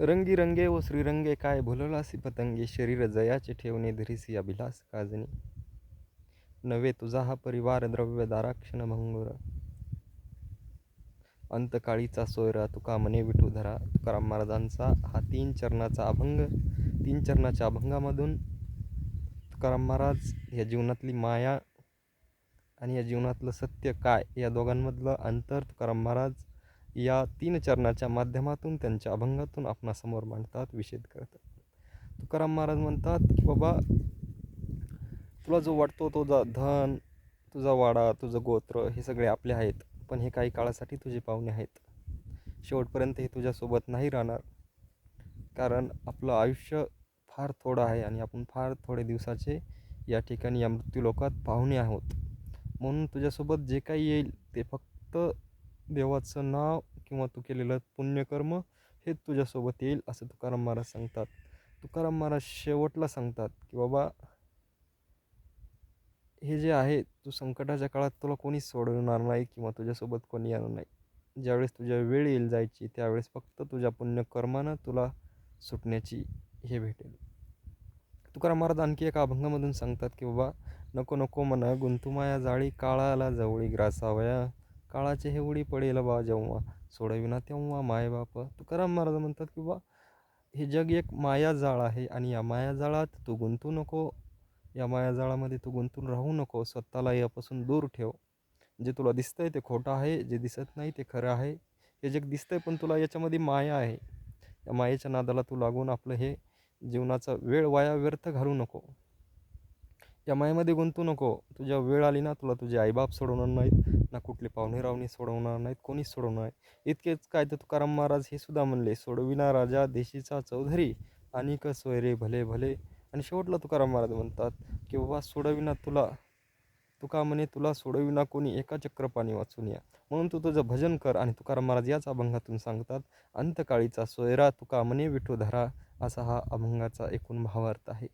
रंगी रंगे व श्रीरंगे काय भुललासी पतंगे शरीर जयाचे ठेवणे धरिसी अभिलास काजनी. नवे तुझा हा परिवार द्रव्य दाराक्षण भंगुर. अंतकाळीचा सोयरा तुका मने विठू धरा. तुकाराम महाराजांचा हा तीन चरणाचा अभंग तीन चरणाच्या अभंगामधून तुकाराम महाराज या जीवनातली माया आणि या जीवनातलं सत्य काय या दोघांमधलं अंतर तुकाराम महाराज या तीन चरणाच्या माध्यमातून त्यांच्या अभंगातून आपणासमोर मांडतात विषेद करतात. तुकाराम महाराज म्हणतात की बाबा तुला जो वाटतो तुझा धन तुझा वाडा तुझं गोत्र हे सगळे आपले आहेत पण हे काही काळासाठी तुझे पाहुणे आहेत. शेवटपर्यंत हे तुझ्यासोबत नाही राहणार. कारण आपलं आयुष्य फार थोडं आहे आणि आपण फार थोडे दिवसाचे या ठिकाणी या मृत्यूलोकात पाहुणे आहोत. म्हणून तुझ्यासोबत जे काही येईल ते फक्त देवाचं नाव किंवा तू केलेलं पुण्यकर्म हे तुझ्यासोबत येईल असं तुकाराम महाराज सांगतात. तुकाराम महाराज शेवटला सांगतात की बाबा हे जे आहे तू संकटाच्या काळात तुला कोणीच सोडवणार नाही किंवा तुझ्यासोबत कोणी येणार नाही. ज्यावेळेस तुझ्या वेळ येईल जायची त्यावेळेस फक्त तुझ्या पुण्यकर्मानं तुला सुटण्याची हे भेटेल. तुकाराम महाराज आणखी एका अभंगामधून सांगतात की बाबा नको नको म्हणा गुंतुमाया जाळी काळाला जवळी ग्रासावया. काळाचे हे उडी पडेल बा जेव्हा. सोडविना तेव्हा मायबाप तुकाराम महाराज म्हणतात की बा हे जग एक मायाजाळ आहे आणि या मायाजाळात तू गुंतू नको. या मायाजाळामध्ये तू गुंतून राहू नको. स्वतःला यापासून दूर ठेव. जे तुला दिसतंय ते खोटं आहे जे दिसत नाही ते खरं आहे. हे जग दिसतंय पण तुला याच्यामध्ये माया आहे. या मायेच्या नादाला तू लागून आपलं हे जीवनाचा वेळ वाया व्यर्थ घालू नको. या मायेमध्ये गुंतू नको. तुझ्या वेळ आली ना तुला तुझे आईबाप सोडवणार नाहीत ना कुठले पाहुणे रावणी सोडवणार नाहीत कोणीच सोडवणार इतकेच काय तर तुकाराम महाराज हे सुद्धा म्हणले सोडविना राजा देशीचा चौधरी आणि क सोयरे भले भले. आणि शेवटला तुकाराम महाराज म्हणतात की बाबा सोडविना तुला तुका म्हणे तुला सोडविना कोणी एका चक्रपाणी वाचून या. म्हणून तू तुझं भजन कर. आणि तुकाराम महाराज याच अभंगातून सांगतात अंतकाळीचा सोयरा तुका म्हणे विठोधरा. असा हा अभंगाचा एकूण भावार्थ आहे.